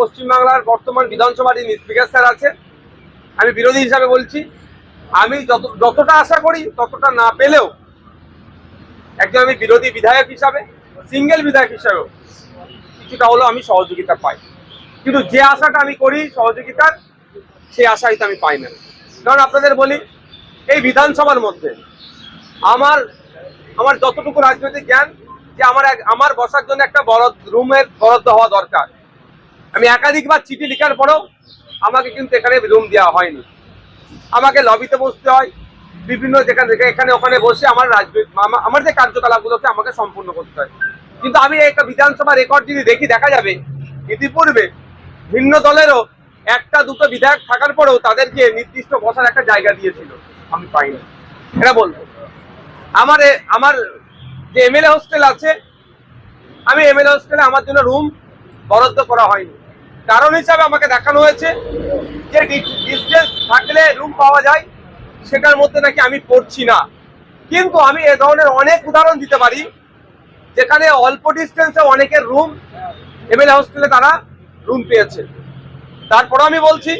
পশ্চিমবাংলার বর্তমান বিধানসভার যিনি স্পিকার স্যার আছে আমি বিরোধী হিসাবে বলছি, আমি যত, যতটা আশা করি, ততটা না পেলেও একজন আমি বিরোধী বিধায়ক হিসাবে সিঙ্গেল বিধায়ক হিসাবেও কিছুটা হলেও আমি সহযোগিতা পাই। কিন্তু যে আশাটা আমি করি সহযোগিতার, সেই আশা হয়তো আমি পাই না। কারণ আপনাদের বলি, এই বিধানসভার মধ্যে আমার আমার যতটুকু রাজনৈতিক জ্ঞান, যে আমার আমার বসার জন্য একটা বড় রুমের বরাদ্দ হওয়া দরকার। আমি একাধিকবার চিঠি লেখার পরেও আমাকে কিন্তু এখানে রুম দেওয়া হয়নি। আমাকে লবিতে বসতে হয়। বিভিন্ন যেখানে এখানে ওখানে বসে আমার রাজনৈতিক আমার যে কার্যকলাপগুলোকে আমাকে সম্পূর্ণ করতে হয়। কিন্তু আমি একটা বিধানসভা রেকর্ড যদি দেখি, দেখা যাবে ইতিপূর্বে ভিন্ন দলেরও একটা, দুটো বিধায়ক থাকার পরেও তাদেরকে নির্দিষ্ট বসার একটা জায়গা দিয়েছিল। আমি পাইনি। এটা বলব। আমার আমার যে এমএলএ হোস্টেল আছে, আমি এমএলএ হোস্টেলে আমার জন্য রুম বরাদ্দ করা হয়নি। কারণ হিসাবে আমাকে দেখানো হয়েছে যে ডিস্টেন্স থাকলে রুম পাওয়া যায়, সেটার মধ্যে নাকি আমি পড়ছি না। কিন্তু আমি এ ধরনের অনেক উদাহরণ দিতে পারি, যেখানে অল্প ডিস্টেন্সে অনেকের রুম এমএলএ হোস্টেলে তারা রুম পেয়েছে। তারপর আমি বলছি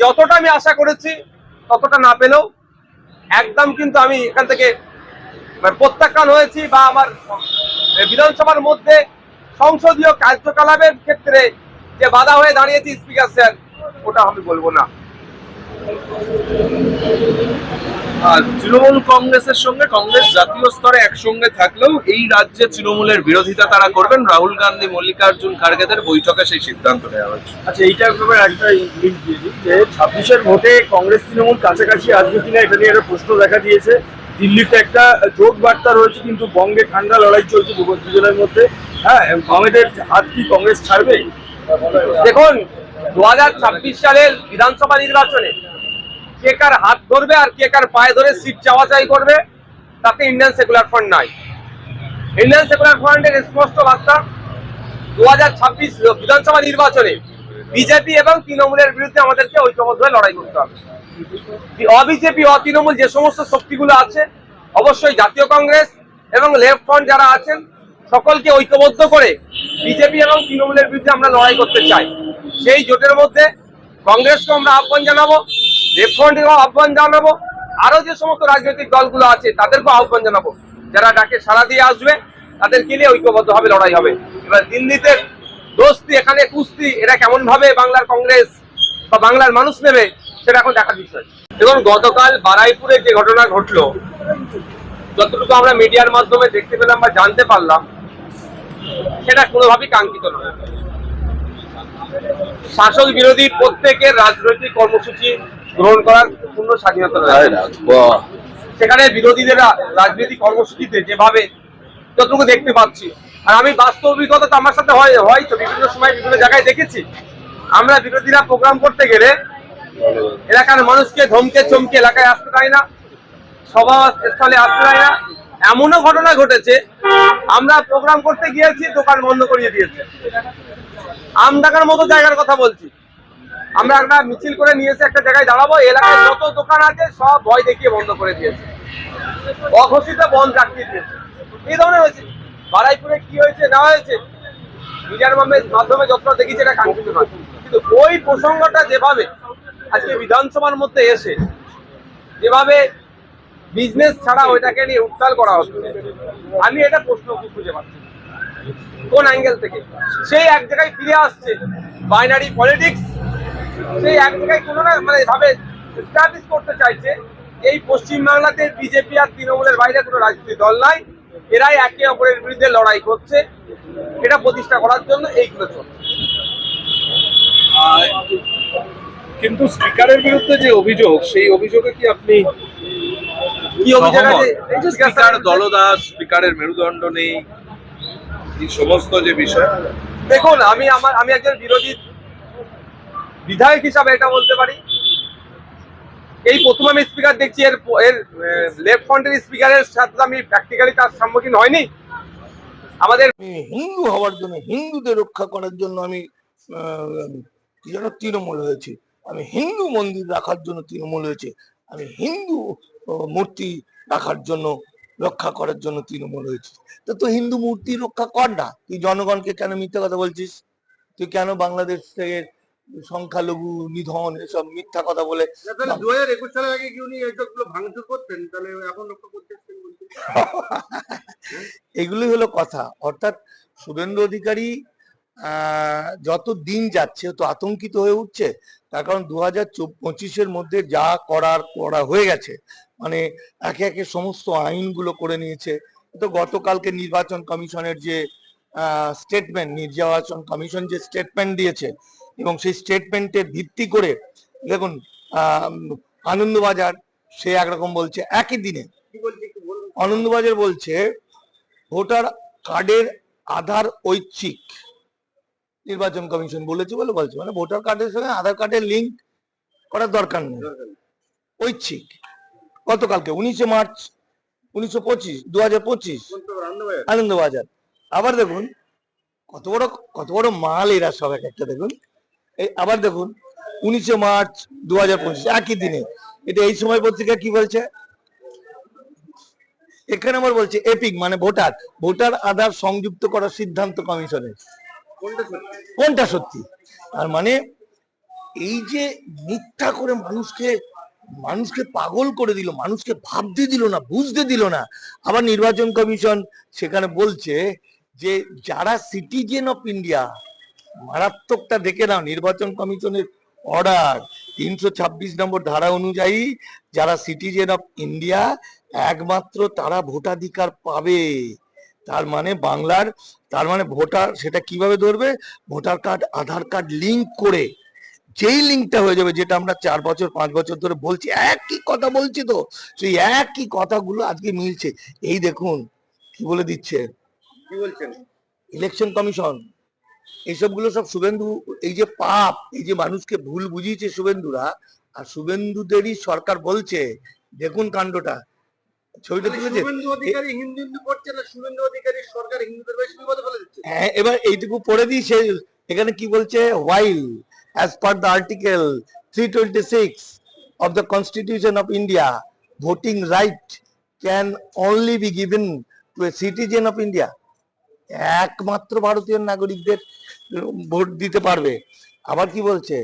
যতটা আমি আশা করেছি, ততটা না পেলেও একদম কিন্তু আমি এখান থেকে মানে প্রত্যাখ্যান হয়েছি বা আমার বিধানসভার মধ্যে সংসদীয় কার্যকলাপের ক্ষেত্রে যে বাধা হয়ে দাঁড়িয়েছি স্পিকার স্যার ওটা আমি বলব না। তৃণমূল কংগ্রেসের সঙ্গে কংগ্রেস জাতীয় স্তরে একসঙ্গে থাকলেও এই রাজ্যে তৃণমূলের বিরোধিতা তারা করবেন। রাহুল গান্ধী মল্লিকার্জুন খার্গেদের বৈঠকে সেই সিদ্ধান্ত নেওয়া হয়েছে। আচ্ছা এইটার ব্যাপারে একটা লিঙ্ক দিয়ে দিই যে ছাব্বিশের ভোটে কংগ্রেস তৃণমূল কাছাকাছি আসবে কিনা এটা নিয়ে একটা প্রশ্ন দেখা দিয়েছে। দিল্লিতে একটা জোট বার্তা রয়েছে কিন্তু বঙ্গে ঠান্ডা লড়াই চলছে দুজনের মধ্যে। হ্যাঁ বামেদের হাত কি কংগ্রেস ছাড়বে? দেখুন, দুহাজার ছাব্বিশ সালের বিধানসভা নির্বাচনে কে কার হাত ধরবে আর কে কার পায়ে ধরে সিট চাওয়া চাই করবে, তাতে ইন্ডিয়ান সেকুলার ফান্ড নাই। ইন্ডিয়ান সেকুলার ফান্ডের স্পষ্ট বার্তা, দুহাজার ছাব্বিশ বিধানসভা নির্বাচনে বিজেপি এবং তৃণমূলের বিরুদ্ধে আমাদেরকে ঐক্যবদ্ধ হয়ে লড়াই করতে হবে। অবিজেপি, অতৃণমূল যে সমস্ত শক্তিগুলো আছে, অবশ্যই জাতীয় কংগ্রেস এবং লেফট ফ্রন্ট যারা আছেন সকলকে ঐক্যবদ্ধ করে বিজেপি এবং তৃণমূলের বিরুদ্ধে আমরা লড়াই করতে চাই। সেই জোটের মধ্যে কংগ্রেসকে আমরা আহ্বান জানাব লেফট ফ্রন্টেরও আহ্বান জানাব আরও যে সমস্ত রাজনৈতিক দলগুলো আছে তাদেরকেও আহ্বান জানাব। যারা ডাকে সাড়া দিয়ে আসবে, তাদেরকে নিয়ে ঐক্যবদ্ধভাবে লড়াই হবে। এবার দিল্লিতে দোস্তি, এখানে কুস্তি এরা কেমন ভাবে বাংলার কংগ্রেস বা বাংলার মানুষ নেবে, সেটা এখন দেখার বিষয়। দেখুন, গতকাল বারাইপুরে যে ঘটনা ঘটলো, যতটুকু আমরা মিডিয়ার মাধ্যমে দেখতে পেলাম বা জানতে পারলাম সেটা কোনোভাবেই কাঙ্ক্ষিত নয়। শাসক বিরোধী প্রত্যেকের রাজনৈতিক কর্মসূচি গ্রহণ করার পূর্ণ স্বাধীনতা রয়েছে। সেখানে বিরোধীদের রাজনৈতিক কর্মসূচিতে যেভাবে যতটুকু দেখতে পাচ্ছি আর আমি বাস্তব অভিজ্ঞতা তো আমার সাথে হয় হয় তো বিভিন্ন সময় বিভিন্ন জায়গায় দেখেছি। আমরা বিরোধীরা প্রোগ্রাম করতে গেলে এলাকার মানুষকে ধমকে চমকে এলাকায় আসতে দেয় না সভা স্থলে আসতে দেয় না এমনও ঘটনা ঘটেছে, আমরা প্রোগ্রাম করতে গিয়েছি, দোকান বন্ধ করিয়ে দিয়েছে। আমডাকার মতো জায়গার কথা বলছি। আমরা একটা মিছিল করে নিয়ে এসে একটা জায়গায় দাঁড়াবো এলাকায় যত দোকান আছে, সব ভয় দেখিয়ে বন্ধ করে দিয়েছে। অঘোষিত বন্ধ রাখিয়ে দিয়েছে। এই ধরনের হয়েছে। বারাইপুরে কি হয়েছে, না হয়েছে, মিডিয়ার মাধ্যমে যতটা দেখেছি, এটা কাঙ্ক্ষিত নয়। কিন্তু ওই প্রসঙ্গটা যেভাবে আজকে বিধানসভার মধ্যে এসে, যেভাবে বিজনেস ছাড়া ওইটাকে নিয়ে উত্তাল করা হচ্ছে। আমি এটা প্রশ্ন খুঁজে পাচ্ছি। কোন অ্যাঙ্গেল থেকে? সেই এক জায়গায় ফিরে আসছে বাইনারি পলিটিক্স সেই এক জায়গায় কোনো না মানে ভাবে এস্টাবলিশ করতে চাইছে। এই পশ্চিমবাংলাতে বিজেপি আর তৃণমূলের বাইরে কোনো রাজনৈতিক দল নাই। এরাই একে অপরের বিরুদ্ধে লড়াই করছে। এটা প্রতিষ্ঠা করার জন্য এইগুলো চলছে। কিন্তু স্পিকারের বিরুদ্ধে যে অভিযোগ, সেই অভিযোগে কি আপনি কি অভিযোগ আছে? স্পিকার দলদাস স্পিকারের মেরুদণ্ড নেই এই সমস্ত যে বিষয়। দেখুন আমি আমার আমি একজন বিরোধী বিধায়ক হিসাবে এটা বলতে পারি। এই প্রথম আমি স্পিকার দেখছি এর এর লেফট ফ্রন্টের স্পিকারের সাথে আমি প্র্যাকটিক্যালি তার সম্মুখীন হয়নি। আমাদের হিন্দু হওয়ার জন্য হিন্দুদের রক্ষা করার জন্য আমি আহ, কি যেন তৃণমূল হয়েছি। আমি হিন্দু মন্দির রাখার জন্য তৃণমূল হয়েছে। আমি হিন্দু মূর্তি রাখার জন্য রক্ষা করার জন্য তৃণমূল হয়েছে তো তো হিন্দু মূর্তি রক্ষা কর না তুই জনগণকে কেন মিথ্যা কথা বলছিস? তুই কেন বাংলাদেশ থেকে সংখ্যালঘু নিধন এসব মিথ্যা কথা বলে তাহলে দু হাজার একুশ সালের আগে কি উনি এইসবগুলো ভাঙচুর করতেন? তাহলে এখন রক্ষা করতেছেন এগুলোই হলো কথা। অর্থাৎ শুভেন্দু অধিকারী যত দিন যাচ্ছে তো আতঙ্কিত হয়ে উঠছে, তার কারণ দু হাজার পঁচিশের মধ্যে যা করার, করা হয়ে গেছে মানে একে একে সমস্ত আইনগুলো করে নিয়েছে। তো গতকালকে নির্বাচন কমিশনের যে স্টেটমেন্ট নির্বাচন কমিশন যে স্টেটমেন্ট দিয়েছে, এবং সেই স্টেটমেন্টের ভিত্তি করে, দেখুন আনন্দবাজার, সে একরকম বলছে, একই দিনে আনন্দবাজার বলছে, ভোটার কার্ডের আধার ঐচ্ছিক। নির্বাচন কমিশন বলেছে বলে বলছে। মানে ভোটার কার্ডের সঙ্গে আধার কার্ডের লিঙ্ক করার দরকার নেই। ঐচ্ছিক। গতকালকে উনিশে মার্চ, উনিশশো পঁচিশ দু হাজার পঁচিশ, আনন্দবাজার। আবার দেখুন, কত বড় কত বড় মাল এরা সব এক একটা দেখুন। এই আবার দেখুন, উনিশে মার্চ দু হাজার পঁচিশ, একই দিনে। এটা এই সময় পত্রিকা কি বলছে? এখানে আমার বলছে, এপিক মানে ভোটার। ভোটার আধার সংযুক্ত করার সিদ্ধান্ত কমিশনের। কোনটা সত্যি? আর মানে এই যে মিথ্যা করে মানুষকে মানুষকে পাগল করে দিল, মানুষকে ভাবতে দিল না, বুঝতে দিল না। আবার নির্বাচন কমিশন সেখানে বলছে যে, যারা সিটিজেন অফ ইন্ডিয়া মারাত্মকটা দেখে নাও, নির্বাচন কমিশনের অর্ডার তিনশো ছাব্বিশ নম্বর ধারা অনুযায়ী যারা সিটিজেন অফ ইন্ডিয়া একমাত্র তারা ভোটাধিকার পাবে। তার মানে বাংলার তার মানে ভোটার সেটা কীভাবে ধরবে? Voter card Aadhaar card link করে যেই লিঙ্কটা হয়ে যাবে যেটা আমরা চার বছর পাঁচ বছর ধরে বলছি একই কথা বলছি তো সেই একই কথাগুলো আজকে মিলছে। এই দেখুন কি বলে দিচ্ছে? কি বলছেন? ইলেকশন কমিশন এইসবগুলো সব শুভেন্দু এই যে পাপ এই যে মানুষকে ভুল বুঝিয়েছে শুভেন্দুরা আর শুভেন্দুদেরই সরকার বলছে দেখুন কাণ্ডটা ছবিটা মানে তুলেছে? শুভেন্দু অধিকারী হিন্দু হিন্দু করছে না শুভেন্দু অধিকারী সরকার হিন্দুদের বেশি বিপদে ফেলে দিচ্ছে হ্যাঁ এবার এইটুকু পড়ে দিই সে এখানে কি বলছে? While as per the article three twenty six of the constitution of India voting right can only be given to a citizen of India একমাত্র ভারতীয় নাগরিকদের ভোট দিতে পারবে। আবার কি বলছে?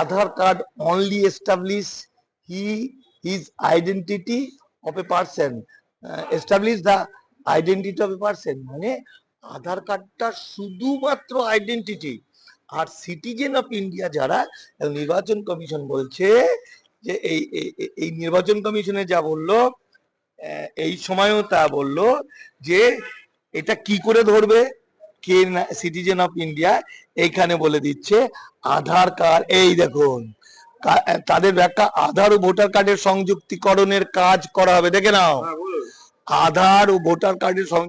Aadhaar card only establish he his identity of a person establish the identity of a person মানে আধার কার্ডটা শুধুমাত্র আইডেন্টিটি আর সিটিজেন অফ ইন্ডিয়া যারা নির্বাচন কমিশন বলছে যে এই, এই- নির্বাচন কমিশনে যা বলল এই সময়ও তা বলল যে এটা কি করে ধরবে, কে সিটিজেন অফ ইন্ডিয়া এইখানে বলে দিচ্ছে আধার কার্ড। এই দেখুন তাদের ব্যাখ্যা আধার ও ভোটার কার্ডের সংযুক্তিকরণের কাজ করা হবে। দেখে নাও। হ্যাঁ আধার ও ভোটার কার্ডের সং